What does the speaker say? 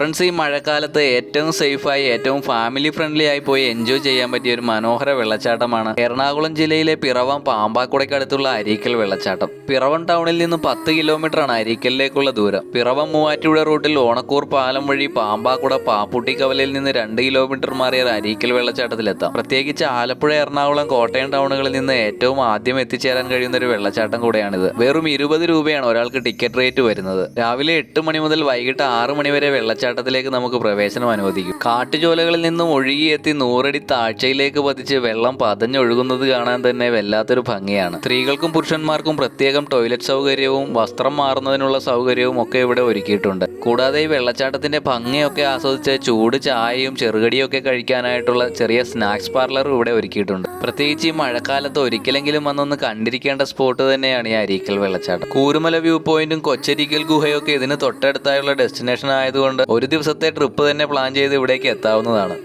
Friends ഈ മഴക്കാലത്ത് ഏറ്റവും സേഫായി ഏറ്റവും ഫാമിലി ഫ്രണ്ട്ലി ആയി പോയി എൻജോയ് ചെയ്യാൻ പറ്റിയ ഒരു മനോഹര വെള്ളച്ചാട്ടമാണ് എറണാകുളം ജില്ലയിലെ പിറവം പാമ്പാക്കുടയ്ക്ക് അടുത്തുള്ള അരീക്കൽ വെള്ളച്ചാട്ടം. പിറവം ടൗണിൽ നിന്ന് പത്ത് കിലോമീറ്റർ ആണ് അരീക്കലിലേക്കുള്ള ദൂരം. പിറവം മൂവാറ്റുപുഴ റൂട്ടിൽ ഓണക്കൂർ പാലം വഴി പാമ്പാക്കുട പാപ്പുട്ടി കവലയിൽ നിന്ന് രണ്ട് കിലോമീറ്റർ മാറിയ അരീക്കൽ വെള്ളച്ചാട്ടത്തിലെത്താം. പ്രത്യേകിച്ച് ആലപ്പുഴ എറണാകുളം കോട്ടയം ടൗണുകളിൽ നിന്ന് ഏറ്റവും ആദ്യം എത്തിച്ചേരാൻ കഴിയുന്ന ഒരു വെള്ളച്ചാട്ടം കൂടെയാണിത്. വെറും ഇരുപത് രൂപയാണ് ഒരാൾക്ക് ടിക്കറ്റ് റേറ്റ് വരുന്നത്. രാവിലെ എട്ട് മണി മുതൽ വൈകിട്ട് ആറ് മണി വരെ വെള്ളച്ചാട്ടത്തിലേക്ക് നമുക്ക് പ്രവേശനം അനുവദിക്കും. കാട്ടുചോലകളിൽ നിന്നും ഒഴുകിയെത്തി നൂറടി താഴ്ചയിലേക്ക് പതിച്ച് വെള്ളം പതഞ്ഞൊഴുകുന്നത് കാണാൻ തന്നെ വല്ലാത്തൊരു ഭംഗിയാണ്. സ്ത്രീകൾക്കും പുരുഷന്മാർക്കും പ്രത്യേകം ടോയ്ലറ്റ് സൗകര്യവും വസ്ത്രം മാറുന്നതിനുള്ള സൗകര്യവും ഒക്കെ ഇവിടെ ഒരുക്കിയിട്ടുണ്ട്. കൂടാതെ ഈ വെള്ളച്ചാട്ടത്തിന്റെ ഭംഗിയൊക്കെ ആസ്വദിച്ച് ചൂട് ചായയും ചെറുകടിയും ഒക്കെ കഴിക്കാനായിട്ടുള്ള ചെറിയ സ്നാക്സ് പാർലറും ഇവിടെ ഒരുക്കിയിട്ടുണ്ട്. പ്രത്യേകിച്ച് ഈ മഴക്കാലത്ത് ഒരിക്കലെങ്കിലും വന്നൊന്ന് കണ്ടിരിക്കേണ്ട സ്പോട്ട് തന്നെയാണ് ഈ അരീക്കൽ വെള്ളച്ചാട്ടം. കൂരുമല വ്യൂ പോയിന്റും കൊച്ചരിക്കൽ ഗുഹയൊക്കെ ഇതിന് തൊട്ടടുത്തായുള്ള ഡെസ്റ്റിനേഷൻ ആയതുകൊണ്ട് ഒരു ദിവസത്തെ ട്രിപ്പ് തന്നെ പ്ലാൻ ചെയ്ത് ഇവിടേക്ക് എത്താവുന്നതാണ്.